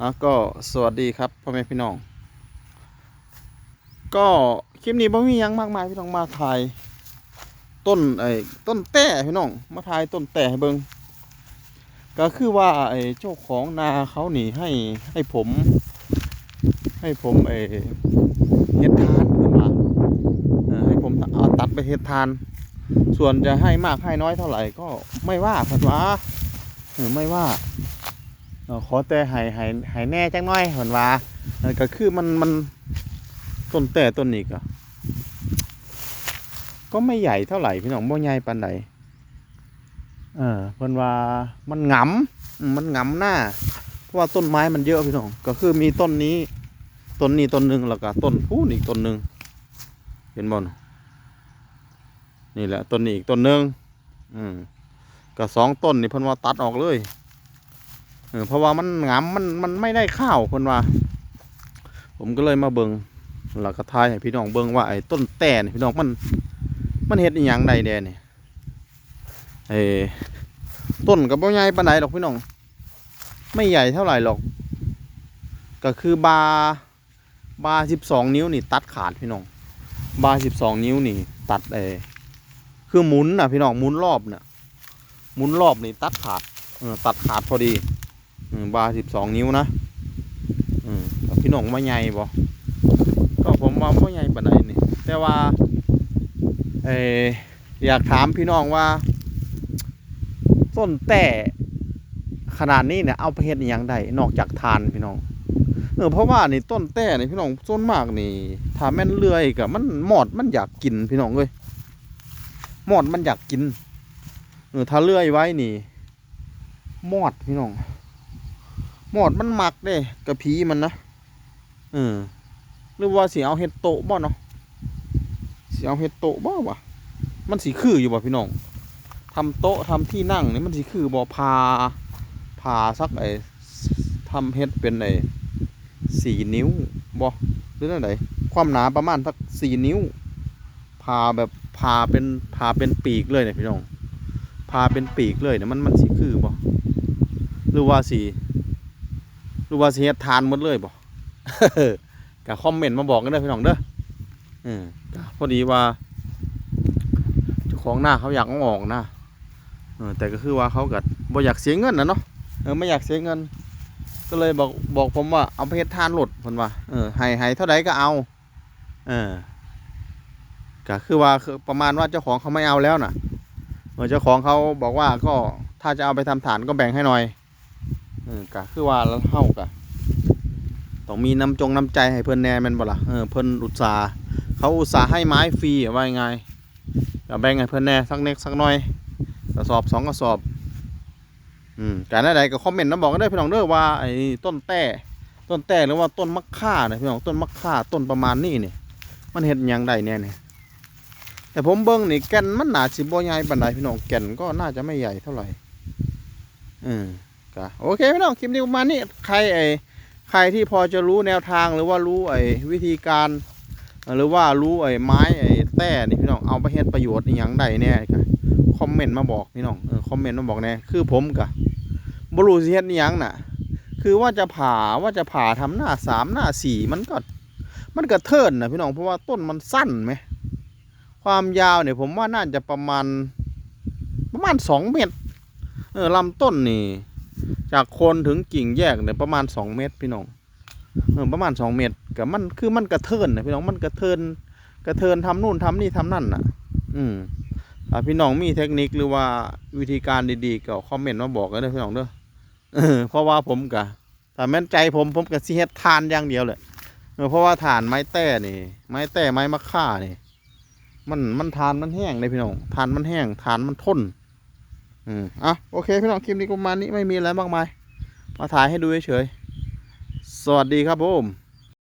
อะก็สวัสดีครับพ่อแม่พี่น้อง ก็คลิปนี้บ่มียังมากมายพี่น้องมาถ่ายต้นไอ้ต้นแต่พี่น้องมาถ่ายต้นแต่ให้เบิ่งก็คือว่าไอ้เจ้าของนาเขาหนีให้ให้ผม ให้ผมไอ้เฮ็ดทานเพิ่นว่าให้ผมเอาตัดไปเฮ็ดทาน ส่วนจะให้มากให้น้อยเท่าไหร่ก็ไม่ว่าเพิ่นว่าเอไม่ว่า ขอแต่ใหายหายหายแน่จังน้อยเหมือนว่าก็คือมันมันต้นแต่ต้นนี้ก็ก็ไม่ใหญ่เท่าไหร่พี่น้องบ่ใหญ่ปานใดเออเพิ่นว่ามันงำอืมมันหงำหน้า เพราะว่าต้นไม้มันเยอะพี่น้อง ก็คือมีต้นนี้ต้นนี้ต้นหนึ่งแล้วก็ต้นพูนอีกต้นหนึ่งเห็นบ่นนี่แหละต้นนี้อีกต้นหนึ่งอืมก็สองต้นนี่เพิ่นว่าตัดออกเลย เพราะว่ามันงามมันมันไม่ได้ข้าวคนว่า ผมก็เลยมาเบิงแล้วก็ทายให้พี่น้องเบิงว่าไอ้ต้นแต่นี่พี่น้องมัน มันเฮ็ดอีหยังใดแดนี่ไอ้ต้นกับบ่ใหญ่ปานใดหรอกพี่น้อง ไม่ใหญ่เท่าไหร่หรอก ก็คือบาบาสิบสองนิ้วนี่ ตัดขาดพี่น้อง บาสิบสองนิ้วนี่ ตัดไอ้คือหมุนน่ะพี่น้องหมุนรอบน่ะหมุนรอบนี่ตัดขาดเออตัดขาดพอดี บาสิบสองนิ้วนะพี่น้องมาใหญ่บ่ก็ผมว่าบ่ใหญ่ปานใดนี่แต่ว่าเอออยากถามพี่น้องว่าต้นแต่ขนาดนี้เนี่ยเอาไปเฮ็ดอหยังได้นอกจากทานพี่น้องเออเพราะว่านี่ต้นแต่นี่พี่น้องส่วนมากนี่ถ้าแม่นเลื่อยก็มันหมอดมันอยากกินพี่น้องเอ้ยหมอดมันอยากกินเออถ้าเลื่อยไว้นี่หมอดพี่น้อง มอดมันหมักเด้กระพีมันนะเออหรือว่าสิเอาเห็ดโตบ่เนาะสิเอาเห็ดโตบ่วะมันสีคืออยู่บ่พี่น้องทำโต๊ะทำที่นั่งนี่มันสีคือบ่พาพาสักไอ้ทำเห็ดเป็นไอ้สี่นิ้วบ่หรืออะไรความหนาประมาณสักสี่นิ้วพาแบบพาเป็นพาเป็นปีกเลยเนี่ยพี่น้องพาเป็นปีกเลยเนี่ยมันมันสีคือบ่หรือว่าสี รือว่าสีเฮ็ดทานหมดเลยบ่ก็คอมเมนต์มาบอกกันเด้อพี่น้องเด้ออืมก็พอดีว่าเจ้าของหน้าเขาอยากเอาออกนะเออแต่ก็คือว่าเขาก็บ่อยากเสียเงินนะเนาะเออไม่อยากเสียเงิน ก็เลยบอกบอกผมว่าเอาไปเฮ็ดทานโหลดเพิ่นว่าเออให้ให้เท่าใดก็เอา เออก็คือว่าคือประมาณว่าเจ้าของเขาไม่เอาแล้วน่ะเมื่อเจ้าของเขาบอกว่าก็ถ้าจะเอาไปทำฐานก็แบ่งให้หน่อย เออกะคือว่าเฮากะต้องมีน้ำจงน้ำใจให้เพิ่นแน่แม่นบ่ล่ะเออเพิ่นอุตสาเขาอุตสาให้ไม้ฟรีว่ายังไงก็แบ่งให้เพิ่นแน่สักเน็กสักหน่อยกระสอบสองกระสอบอืมการใดๆก็คอมเมนต์นะบอกกันเด้พี่น้องเด้อว่าไอ้ต้นแต่ต้นแต่หรือว่าต้นมะข่าเนี่ยพี่น้องต้นมะข่าต้นประมาณนี้เนี่ยมันเฮ็ดยังได้แน่เนี่ยแต่ผมเบิ้งนี่แก่นมันหนาสิบ่ใหญ่ปานใดพี่น้องแก่นก็น่าจะไม่ใหญ่เท่าไหร่อืม โอเคพี่น้องคลิปนี้ประมาณนี้ใครไอ้ใครที่พอจะรู้แนวทางหรือว่ารู้ไอ้วิธีการหรือว่ารู้ไอ้ไม้ไอ้แต้นี่พี่น้องเอาไปเฮ็ดประโยชน์อหยังได้แน่ก็คอมเมนต์มาบอกพี่น้องเออคอมเมนต์มาบอกแน่คือผมกะบ่รู้สิเฮ็ดอหยังน่ะ คือว่าจะผ่าว่าจะผ่าทำหน้าสามหน้าสี่มันก็มันก็เทินนะพี่น้องเพราะว่าต้นมันสั้นไหมความยาวเนี่ยผมว่าน่าจะประมาณประมาณสองเมตรเออลำต้นนี่ จากโคนถึงกิ่งแยกเนี่ยประมาณสองเมตรพี่น้องเออประมาณสองเมตรกับมันคือมันกระเทินนะพี่น้องมันกระเทินกระเทินทำนู่นทำนี่ทำนั่นน่ะ อืมถ้าพี่น้องมีเทคนิคหรือว่าวิธีการดีๆก็คอมเมนต์มาบอกกันเด้อพี่น้องเด้อเออเพราะว่าผมกะถ้าแม่นใจผมผมก็สิเฮ็ดทานอย่างเดียวเลยเพราะว่าฐานไม้แต้นี่ ไม้แต้ไม้มะค่านี่ มันมันทานมันแห้งเลยพี่น้องทานมันแห้งทานมันทน อืมอะโอเคพี่น้องคลิปนี้ก็ประมาณนี้ไม่มีอะไรมากมาย มาถ่ายให้ดูเฉยๆสวัสดีครับผม